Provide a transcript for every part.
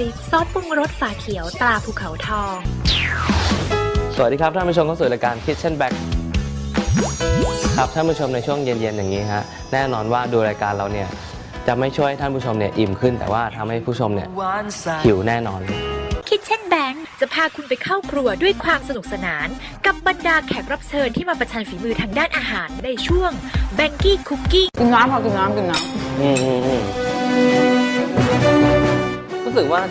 ย ซอสปรุงรสฝาเขียวตราภูเขาทอง สวัสดีครับท่านผู้ชมเข้าสู่รายการ Kitchen Back ครับท่านผู้ชมในช่วงเย็นๆอย่างนี้ฮะแน่นอนว่าดูรายการเราเนี่ยจะไม่ช่วยให้ท่านผู้ชมเนี่ยอิ่มขึ้น แต่ว่าทำให้ผู้ชมเนี่ยหิวแน่นอน Kitchen Bank จะพาคุณไปเข้าครัวด้วยความสนุกสนาน กับบรรดาแขกรับเชิญที่มาประชันฝีมือทางด้านอาหารในช่วง b a n k y Cooking กินน้ำค่ะกินน้ำกินน้อืมอืมอืมรู้ สึกว่า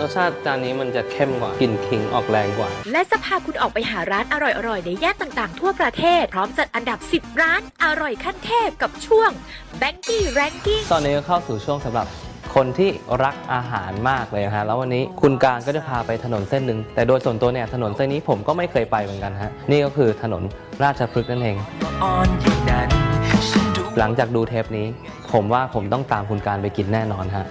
รสชาติจานนี้มันจะเข้มกว่ากลิ่นขิงออกแรงกว่า และจะพาคุณออกไปหาร้านอร่อยๆ ในย่านต่างๆ ทั่วประเทศ พร้อมจัดอันดับ 10 ร้านอร่อยขั้นเทพกับช่วง b a n k y Ranking ตอนนี้ก็เข้าสู่ช่วงสำหรับคนที่รักอาหารมากเลยนะฮะ แล้ววันนี้คุณการก็จะพาไปถนนเส้นหนึ่ง แต่โดยส่วนตัวเนี่ยถนนเส้นนี้ผมก็ไม่เคยไปเหมือนกันฮะ นี่ก็คือถนนราชพฤกษ์นั่นเอง หลังจากดูเทปนี้ ผมว่าผมต้องตามคุณการไปกินแน่นอนฮะ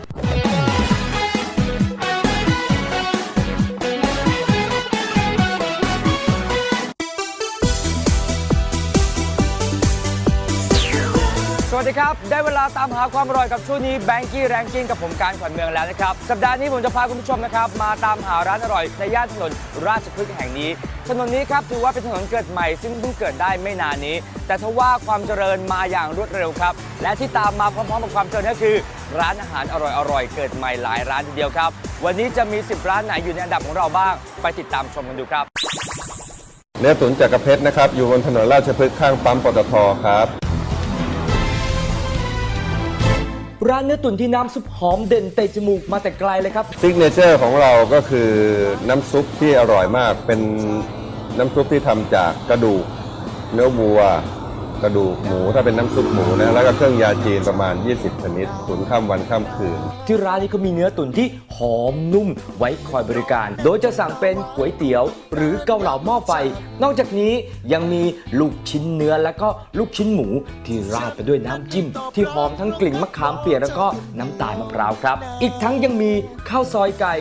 วัสดีครับ ได้เวลาตามหาความอร่อยกับช่วงนี้ b a n k กี้แรงกิ้งกับผมการขวัญเมืองแล้วนะครับ สัปดาห์นี้ผมจะพาคุณผู้ชมนะครับ มาตามหาร้านอร่อยในย่านถนนราชพฤกษ์แห่งนี้ ถนนนี้ครับถือว่าเป็นถนนเกิดใหม่ซึ่งเพิ่งเกิดได้ไม่นานนี้ แต่ทว่าความเจริญมาอย่างรวดเร็วครับ และที่ตามมาพร้อมๆกับความเจริญก็คือ ร้านอาหารอร่อยๆเกิดใหม่หลายร้านทีเดียวครับ วันนี้จะมี 10 ร้านไหนอยู่ในอันดับของเราบ้าง ไปติดตามชมกันดูครับเนื้อตุ๋นจักรเพชรนะครับอยู่บนถนนราชพฤกษ์ข้างปั๊มปตทครับ ร้านเนื้อตุ๋นที่น้ำซุปหอมเด่นเตะจมูกมาแต่ไกลเลยครับ ซิกเนเจอร์ของเราก็คือน้ำซุปที่อร่อยมากเป็นน้ำซุปที่ทำจากกระดูก เนื้อวัว กระดูกหมูถ้าเป็นน้ำซุปหมูนะแล้วก็เครื่องยาจีนประมาณ 20 ชนิดตุ๋นข้ามวันข้ามคืน ที่ร้านนี้ก็มีเนื้อตุ๋นที่หอมนุ่มไว้คอยบริการ โดยจะสั่งเป็นก๋วยเตี๋ยว หรือเกาเหลาหม้อไฟ นอกจากนี้ยังมีลูกชิ้นเนื้อและก็ลูกชิ้นหมูที่ราดไปด้วยน้ำจิ้ม ที่หอมทั้งกลิ่นมะขามเปียกแล้วก็น้ำตาลมะพร้าวครับ อีกทั้งยังมีข้าวซอยไก่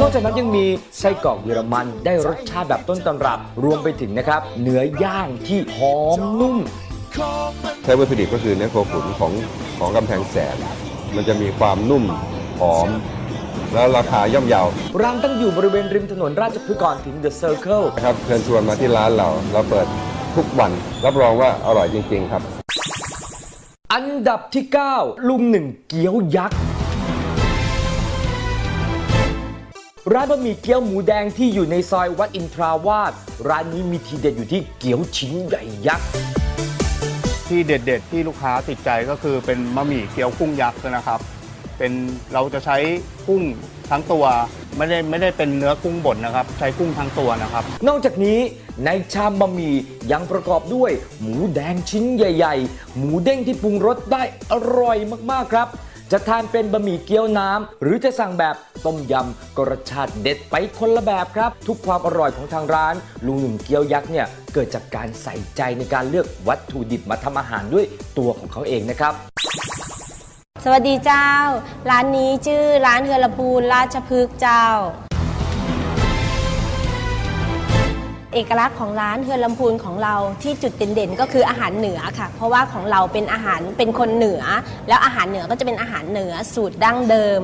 นอกจากนั้นยังมีไส้กรอกเยอรมันได้รสชาติแบบต้นตำรับรวมไปถึงนะครับเนื้อย่างที่หอมนุ่ม ใช้วัตถุดิบก็คือเนื้อโคขุนของของกำแพงแสน มันจะมีความนุ่มหอม แล้วราคาย่อมเยาร้านตั้งอยู่บริเวณริมถนนราชพฤกษ์ก่อนถึง The Circle นะครับเชิญชวนมาที่ร้านเราเราเปิดทุกวัน รับรองว่าอร่อยจริง ๆ ครับ อันดับที่ 9 ลุงหนึ่งเกี๊ยวยักษ์ ร้านบะหมี่เกี๊ยวหมูแดงที่อยู่ในซอยวัดอินทราวาสร้านนี้มีทีเด็ดอยู่ที่เกี๊ยวชิ้นใหญ่ยักษ์ที่เด็ดๆ ที่ลูกค้าติดใจก็คือเป็นบะหมี่เกี๊ยวกุ้งยักษ์นะครับ เป็นเราจะใช้กุ้งทั้งตัวไม่ได้ไม่ได้เป็นเนื้อกุ้งบดนะครับ ใช้กุ้งทั้งตัวนะครับ นอกจากนี้ในชามบะหมี่ยังประกอบด้วย หมูแดงชิ้นใหญ่ ๆ หมูเด้งที่ปรุงรสได้อร่อยมากๆครับ จะทานเป็นบะหมี่เกี๊ยวน้ำ หรือจะสั่งแบบต้มยำก็รสชาติเด็ดไปคนละแบบครับ ทุกความอร่อยของทางร้าน ลุงหนึ่งเกี๊ยวยักษ์เนี่ยเกิดจากการใส่ใจในการเลือกวัตถุดิบมาทำอาหารด้วยตัวของเขาเองนะครับสวัสดีเจ้า ร้านนี้ชื่อร้านเฮือลพูนราชพฤกษ์เจ้า เอกลักษณ์ของร้านเฮือนลำพูนของเราที่จุดเด่นๆก็คืออาหารเหนือค่ะ เพราะว่าของเราเป็นอาหารเป็นคนเหนือ แล้วอาหารเหนือก็จะเป็นอาหารเหนือสูตรดั้งเดิม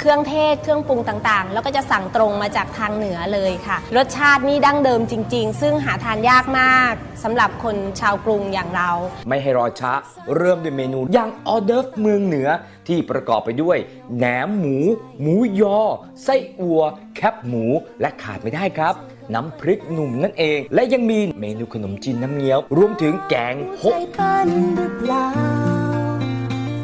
เครื่องเทศเครื่องปรุงต่างๆ แล้วก็จะสั่งตรงมาจากทางเหนือเลยค่ะ รสชาตินี่ดั้งเดิมจริง ๆ ซึ่งหาทานยากมากสำหรับคนชาวกรุงอย่างเรา ไม่ให้รอช้า เริ่มด้วยเมนูย่างออเดิร์ฟเมืองเหนือที่ประกอบไปด้วยแหนมหมู หมูยอ ไส้อัว แคบหมูและขาดไม่ได้ครับ น้ำพริกหนุ่มนั่นเอง และยังมีเมนูขนมจีนน้ำเงี้ยว รวมถึงแกงฮก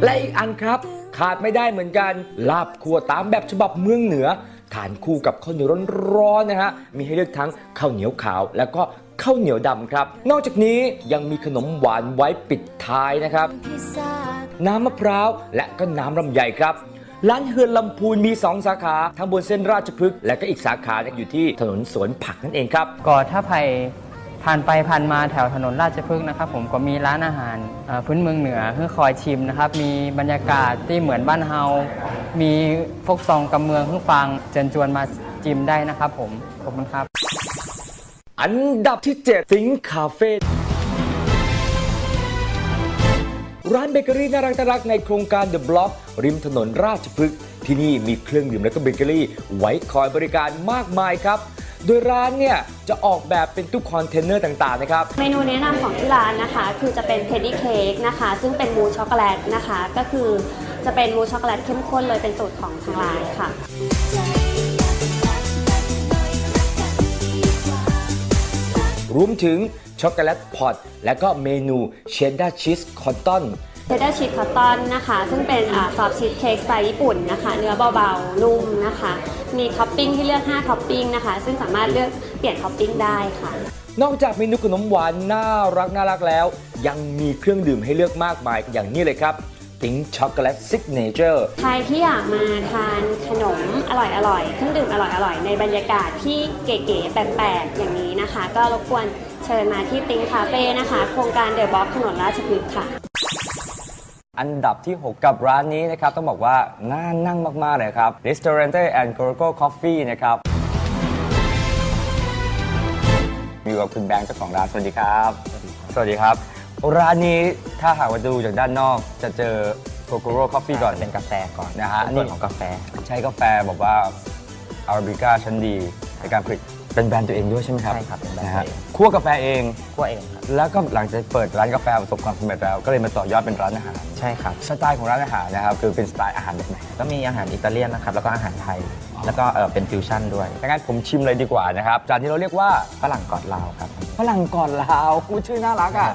และอีกอันครับ ขาดไม่ได้เหมือนกัน ลาบครัวตามแบบฉบับเมืองเหนือทานคู่กับข้าวเหนียวร้อนๆนะฮะ มีให้เลือกทั้งข้าวเหนียวขาว แล้วก็ข้าวเหนียวดำครับ นอกจากนี้ยังมีขนมหวานไว้ปิดท้ายนะครับ น้ำมะพร้าวและก็น้ำลำไยครับ ร้านเฮือนลำพูนมี 2 สาขาทั้งบนเส้นราชพฤกษ์และก็อีกสาขาอยู่ที่ถนนสวนผักนั่นเองครับ ก็ถ้าใครผ่านไปผ่านมาแถวถนนราชพฤกษ์นะครับผมก็มีร้านอาหารเอ่อพื้นเมืองเหนือเพื่อคอยชิมนะครับ มีบรรยากาศที่เหมือนบ้านเฮา มีฟกซองกำเมืองเพื่อฟังเชิญชวนมาจิมได้นะครับผมขอบคุณครับ อันดับที่ 7 สิงคาเฟ่ ร้านเบเกอรี่น่ารักน่ารักในโครงการ The Block ริมถนนราชพฤกษ์ที่นี่มีเครื่องดื่มและก็เบเกอรี่ ไว้คอยบริการมากมายครับ โดยร้านเนี่ยจะออกแบบเป็นตู้คอนเทนเนอร์ต่างๆนะครับ เมนูแนะนำของที่ร้านนะคะ คือจะเป็นเทดดี้เค้กนะคะ ซึ่งเป็นมูสช็อกโกแลตนะคะ ก็คือจะเป็นมูสช็อกโกแลตเข้มข้นเลยเป็นสูตรของทางร้านค่ะ วมถึงช็อกโกแลตพอตและก็เมนูเชดดาร์ชีสคอตตอนเทดเดอร์ชีสคอตตอนนะคะ ซึ่งเป็นซอฟชีสเค้กสไตล์ญี่ปุ่นนะคะ เนื้อเบาๆ นุ่มนะคะ มีท็อปปิ้งที่เลือก 5 ท็อปปิ้งนะคะ ซึ่งสามารถเลือกเปลี่ยนท็อปปิ้งได้ค่ะ นอกจากเมนูขนมหวานน่ารักน่ารักแล้ว ยังมีเครื่องดื่มให้เลือกมากมายอย่างนี้เลยครับ ติ้งช็อกโกแลตซิกเนเจอร์ใครที่อยากมาทานขนมอร่อยๆเครื่องดื่มอร่อยๆในบรรยากาศที่เก๋ๆแปลกๆอย่างนี้นะคะ ก็รบกวนเชิญมาที่ติงคาเฟ่นะคะ โครงการเดอะบ็อกถนนราชพฤกษ์ค่ะ อันดับที่ 6 กับร้านนี้นะครับ ต้องบอกว่า น่านั่งมาก ๆ เลยครับ Restaurante and g o r g o Coffee นะครับอยู่กับคุณแบงค์เจ้าของร้านสวัสดีครับ สวัสดีครับ ร้านนี้ถ้าหากว่าดูจากด้านนอกจะเจอ g o r g o Coffee ก่อน เป็นกาแฟก่อนนะฮะอันนี้ของกาแฟ ใช้กาแฟบอกว่าอาราบิก้าชั้นดีในการผลิตเป็นแบรนด์ตัวเองด้วยใช่ไหมครับใช่ครับเป็นแบรนด์นะฮะตัวเอง คั่วกาแฟเอง คั่วเองครับ แล้วก็หลังจากเปิดร้านกาแฟประสบความสำเร็จแล้ว ก็เลยมาต่อยอดเป็นร้านอาหาร ใช่ครับ สไตล์ของร้านอาหารนะครับคือเป็นสไตล์อาหารแบบไหนก็มีอาหารอิตาเลียนนะครับ แล้วก็อาหารไทย แล้วก็เออเป็นฟิวชั่นด้วย ดังนั้นผมชิมเลยดีกว่านะครับจานที่เราเรียกว่าฝรั่งกอดลาวครับ ฝรั่งก่อนลาวอู้ชื่อน่ารักอะ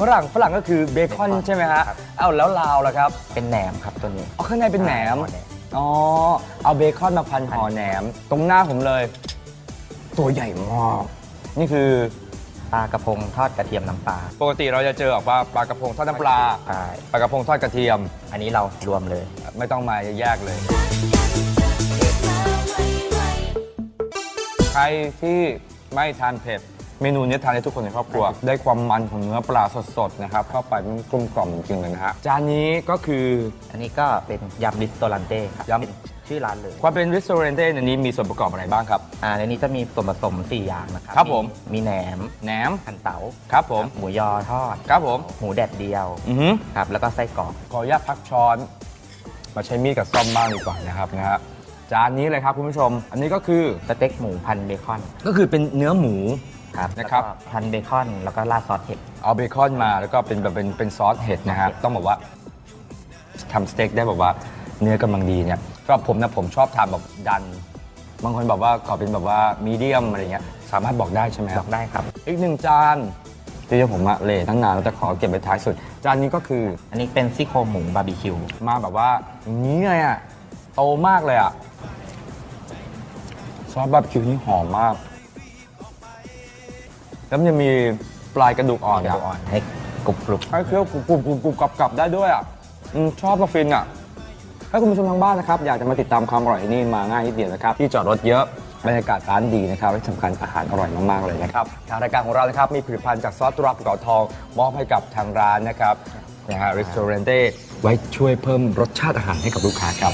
ฝรั่งฝรั่งก็คือเบคอนเบคอนใช่ไหมฮะครับเอ้าแล้วลาวล่ะครับเป็นแหนมครับตัวนี้อ๋อข้างในเป็นแหนมห่อแหนมอ๋อเอาเบคอนมาพันห่อแหนม ตรงหน้าผมเลย ตัวใหญ่มากนี่คือปลากระพงทอดกระเทียมน้ำปลาปกติเราจะเจอออกว่าปลากระพงทอดน้ำปลาใช่ปลากระพงทอดกระเทียม อันนี้เรารวมเลย ไม่ต้องมาแยกเลย ใครที่ไม่ทานเผ็ด เมนูนี้ทานได้ทุกคนในครอบครัว ได้ความมันของเนื้อปลาสดๆนะครับเข้าไปมันกลมกล่อมจริงๆเลยนะฮะจานนี้ก็คืออันนี้ก็เป็นยำริสโตรันเต้ครับยำเป็นชื่อร้านเลย ความเป็นริสโตเรนเต้ในนี้มีส่วนประกอบอะไรบ้างครับ อ่าในนี้จะมีส่วนผสม 4 อย่างนะครับครับผม มีแหนมแหนมหั่นเต๋าครับผมหมูยอทอดครับผมหมูแดดเดียวอือหือครับแล้วก็ไส้กรอกขออนุญาตพักช้อน มาใช้มีดกับซ่อมบ้างดีกว่านะครับนะฮะจานนี้เลยครับคุณผู้ชม อันนี้ก็คือสเต็กหมูพันเบคอน ก็คือเป็นเนื้อหมู ครับนะครับ แล้วก็พันเบคอนแล้วก็ราดซอสเห็ด เอาเบคอนมาแล้วก็เป็นแบบเป็นเป็นซอสเห็ดนะฮะต้องบอกว่าทำสเต็กได้แบบว่าเนื้อกำลังดีเนี่ยก็ผมนะผมชอบทำแบบดัน บางคนบอกว่าขอเป็นแบบว่ามีเดียมอะไรเงี้ยสามารถบอกได้ใช่ไหมคบรัอบกได้ครับ อีกหนึ่งจานที่ผมอะเลตั้งนานแล้วแต่ขอเก็บไปท้ายสุด จานนี้ก็คืออันนี้เป็นซี่โครงหมูบาร์บีคิว มาแบบว่าอย่างนี้เลยอะโตมากเลยอะซอสบาร์บีคิวนี่หอมมาก แล้วมันจะมีปลายกระดูกอ่อนกระอะดูกอ่อนให้กรุบกรุบให้เคี้ยวกรุบกรุบกรุบกรุบกรอบกรอบได้ด้วยอะอืมชอบมาฟินอะถ้าคุณผู้ชมทางบ้านนะครับอยากจะมาติดตามความอร่อยที่นี่มาง่ายนิดเดียวนะครับที่จอดรถเยอะบรรยากาศร้านดีนะครับและที่สำคัญอาหารอร่อยมากๆเลยนะครับทางรายการของเรานะครับมีผลิตภัณฑ์จากซอสตราภูเขาทองมอบให้กับทางร้านนะครับนะฮะรีสอร์ทไว้ช่วยเพิ่มรสชาติอาหารให้กับลูกค้าครับ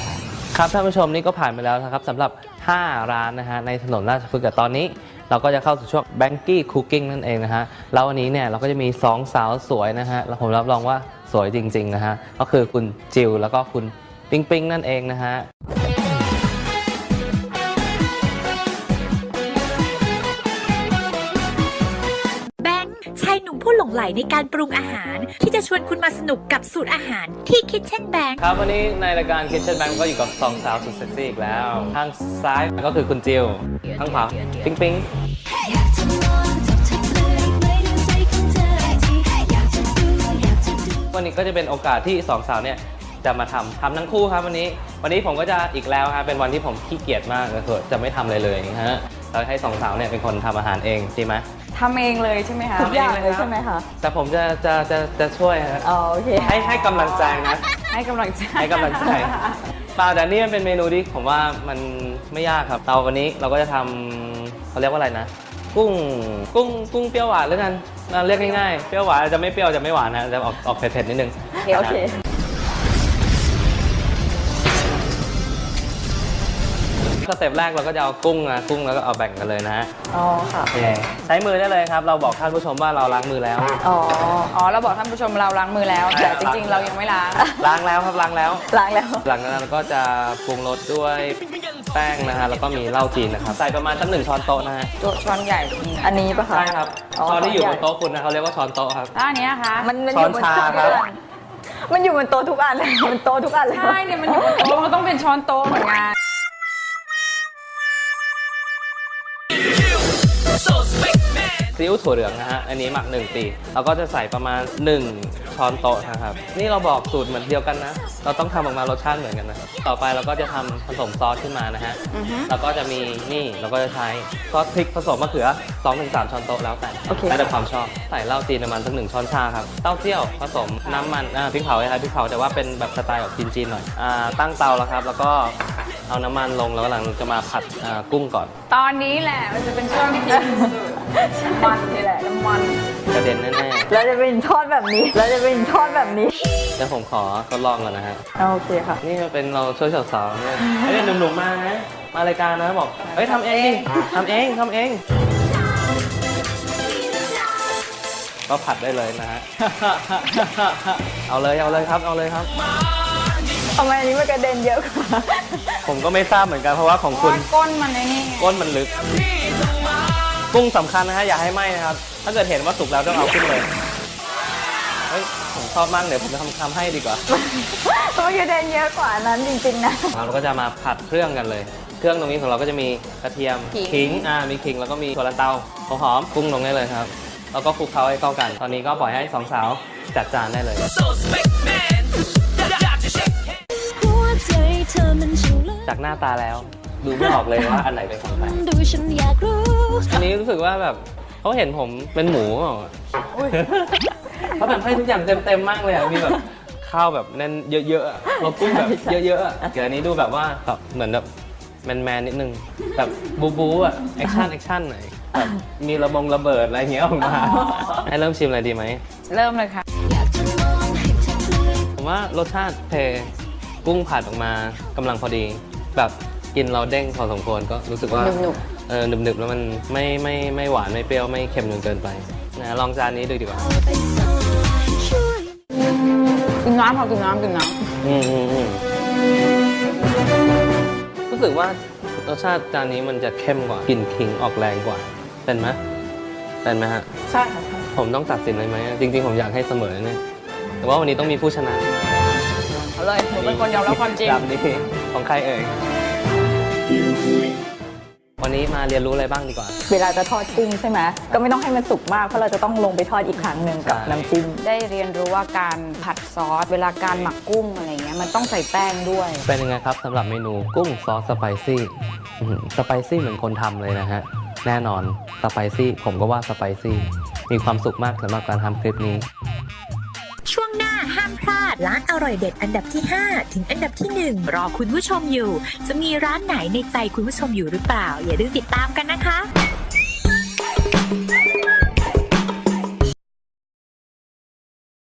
ครับท่านผู้ชมนี่ก็ผ่านไปแล้วนะครับสำหรับ 5 ร้านนะฮะในถนนราชพฤกษ์แต่ตอนนี้ เราก็จะเข้าสู่ช่วง b a n k y Cooking นั่นเองนะฮะแล้ววันนี้เนี่ยเราก็จะมี 2 สาวสวยนะฮะแล้วผมรับรองว่าสวยจริงๆนะฮะก็คือคุณจิวแล้วก็คุณปิงปิงนั่นเองนะฮะายหนุ่มผู้หลงใหลในการปรุงอาหาร ที่จะชวนคุณมาสนุกกับสูตรอาหารที่ Kitchen Bank ครับวันนี้ในรายการ Kitchen Bank ก็อยู่กับสองสาวสุดเซ็กซี่อีกแล้ว ทางซ้ายก็คือคุณจิวทางขวาปิ๊งปิงอยากจะมองวันนี้ก็จะเป็นโอกาสที่สองสาวเนี่ยจะมาทำทำทั้งคู่ครับวันนี้ วันนี้ผมก็จะอีกแล้วครับเป็นวันที่ผมขี้เกียจมากก็คือจะไม่ทำอะไรเลยนะฮะเราให้สองสาวเนี่ยเป็นคนทำอาหารเองดีไหม ทำเองเลยใช่ไหมคะทำเองทุกอย่างเลยเลยครับใช่ไหมคะแต่ผมจะจะจะจะช่วยฮะอ๋อโอเคให้ให้กำลังใจนะ ให้กำลังใจให้กำลังใจเปล่าแต่นี่มันเป็นเมนูที่ผมว่ามันไม่ยากครับ เตาวันนี้เราก็จะทำเขาเรียกว่าอะไรนะ กุ้งกุ้งกุ้งเปรี้ยวหวานแล้วกันอะเรียกง่ายๆเปรี้ยวหวานจะไม่เปรี้ยวจะไม่หวานนะจะออกออกเผ็ดๆนิดนึงโอเค สเต็ปแรกเราก็จะเอากุ้งนะกุ้งแล้วก็เอาแบ่งกันเลยนะฮะอ๋อค่ะโอเคใช้มือได้เลยครับ เราบอกท่านผู้ชมว่าเราล้างมือแล้ว อ๋อ อ๋อ เราบอกท่านผู้ชมเราล้างมือแล้ว แต่จริง ๆ เรายังไม่ล้าง ล้างแล้วครับล้างแล้ว ล้างแล้ว หลังจากนั้นเราก็จะปรุงรสด้วยแป้งนะฮะแล้วก็มีเหล้าจีนนะครับใส่ประมาณสักหนึ่งช้อนโต๊ะนะฮะตัวช้อนใหญ่อันนี้ปะคะ ใช่ครับอ๋อช้อนที่อยู่บนช้อนใหญ่โต๊ะคุณนะเขาเรียกว่าช้อนโต๊ะครับ แล้วอันเนี้ยคะมันมันช้ออนยู่บนชาโต๊ะครับ มันอยู่บนโต๊ะทุกอันเลยมันโต๊ะทุกอันเลย ใช่เนี่ยมันอยู่บนโต๊ะมันต้องเป็นช้อนโต๊ะเหมือนกัน ซีอิ๊วถั่วเหลืองนะฮะ อันนี้หมัก 1 ปีเราก็จะใส่ประมาณ 1 ช้อนโต๊ะนะครับ นี่เราบอกสูตรเหมือนเดียวกันนะ เราต้องทำออกมารสชาติเหมือนกันนะ ต่อไปเราก็จะทำผสมซอสขึ้นมานะฮะ อือฮึ แล้วก็จะมีนี่เราก็จะใช้ซอสพริกผสมมะเขือ2-3ช้อนโต๊ะแล้วแต่โอเค แล้วแต่ความชอบใส่เหล้าจีนประมาณสักหนึ่งช้อนชาครับเต้าเจี้ยวผสมน้ำมันอ่าพริกเผาคล้ายๆพริกเผาแต่ว่าเป็นแบบสไตล์แบบจีนๆหน่อยอ่าตั้งเตาแล้วครับ แล้วก็ เอาน้ำมันลงแล้วหลังจะมาผัดอ่ากุ้งก่อนตอนนี้แหละมันจะเป็นช่วงที่ดีที่สุดน้ำมันนี่แหละน้ำมันกระเด็นแน่แล้วจะเป็นทอดแบบนี้แล้วจะเป็นทอดแบบนี้ๆเดี๋ยวผมขอทดลองก่อนนะฮะ โอเคค่ะ นี่มันเป็นเราช่วยสาวๆเนี่ยเฮ้ยหนุ่มๆมานะมารายการนะบอก เฮ้ยทำเองดิทำเองทำเอง ก็ผัดได้เลยนะฮะ เอาเลยเอาเลยครับเอาเลยครับ ทำไมอันนี้มันกระเด็นเยอะกว่าผมก็ไม่ทราบเหมือนกันเพราะว่าของเพคุราะณว่าก้นมันในนี่ไงก้นมันลึก กุ้งสำคัญนะฮะอย่าให้ไหม้นะครับ ถ้าเกิดเห็นว่าสุกแล้วต้องเอาขึ้นเลยเฮ้ยผมชอบมากเดี๋ยวผมจะทำทำให้ดีกว่า มันกระเด็นเยอะกว่านั้นจริงๆนะ เราก็จะมาผัดเครื่องกันเลย เครื่องตรงนี้ของเราก็จะมีกระเทียมขิงอ่า มีขิงแล้วก็มีถั่วลันเตาหัวหอมกุ้งลงได้เลยครับ แล้วก็คลุกเคล้าให้เข้ากัน ตอนนี้ก็ปล่อยให้สองสาวจัดจานได้เลยหั จากหน้าตาแล้ว ดูไม่ออกเลยว่าอันไหนเป็นของใครดูฉันอยากรู้อันนี้รู้สึกว่าแบบเขาเห็นผมเป็นหมูเปล่าเขาแบบให้ทุกอย่างเต็มๆมากเลยอะมีแบบข้าวแบบแน่นเยอะๆอะเรากุ้งแบบเยอะๆอะเดี๋ยวอันนี้ดูแบบว่าแบบเหมือนแบบแมนๆนิดนึงแบบบูบูอะแอคชั่นแอคชั่นหน่อยแบบมีระบงระเบิดอะไรอย่างเงี้ยออกมาให้เริ่มชิมอะไรดีไหมเริ่มเลยค่ะอยากจะมองให้เธอเคลื่อนผมว่ารสชาติเพกุ้งผัดออกมากำลังพอดี แบบกินเราเด้งพอสมควรก็รู้สึกว่าหนึบเออหนึบๆแล้วมันไม่ไม่ไม่หวานไม่เปรี้ยวไม่เค็มจนเกินไปนะลองจานนี้ดูดีกว่าไปส่งช่วยกินน้ำพอกินน้ำกินน้อืมอืมอืมรู้สึกว่ารสชาติจานนี้มันจะเข้มกว่ากลิ่นขิงออกแรงกว่า เป็นไหมเป็นไหมฮะำใช่ค่ะผมต้องตัดสินเลยไหมจริง ๆ ผมอยากให้เสมอเนี่ยแต่ว่าวันนี้ต้องมีผู้ชนะเอาเลยหนูเป็นคนยอมรับความจริงจำนี้ ของใครเอ่ย วันนี้มาเรียนรู้อะไรบ้างดีกว่า เวลาจะทอดกุ้งใช่ไหมก็ไม่ต้องให้มันสุกมากเพราะเราจะต้องลงไปทอดอีกครั้งหนึ่งกับใช่ น้ำจิ้มได้เรียนรู้ว่าการผัดซอส เวลาการหมักกุ้งอะไรเงี้ยมันต้องใส่แป้งด้วย เป็นยังไงครับสำหรับเมนูกุ้งซอสสไปซี่อื้อหือสไปซี่เหมือนคนทำเลยนะฮะ แน่นอนสไปซี่ผมก็ว่าสไปซี่ มีความสุขมากสำหรับการทำคลิปนี้ พลาดร้านอร่อยเด็ดอันดับที่ 5 ถึงอันดับที่ 1 รอคุณผู้ชมอยู่ จะมีร้านไหนในใจคุณผู้ชมอยู่หรือเปล่า อย่าลืมติดตามกันนะคะ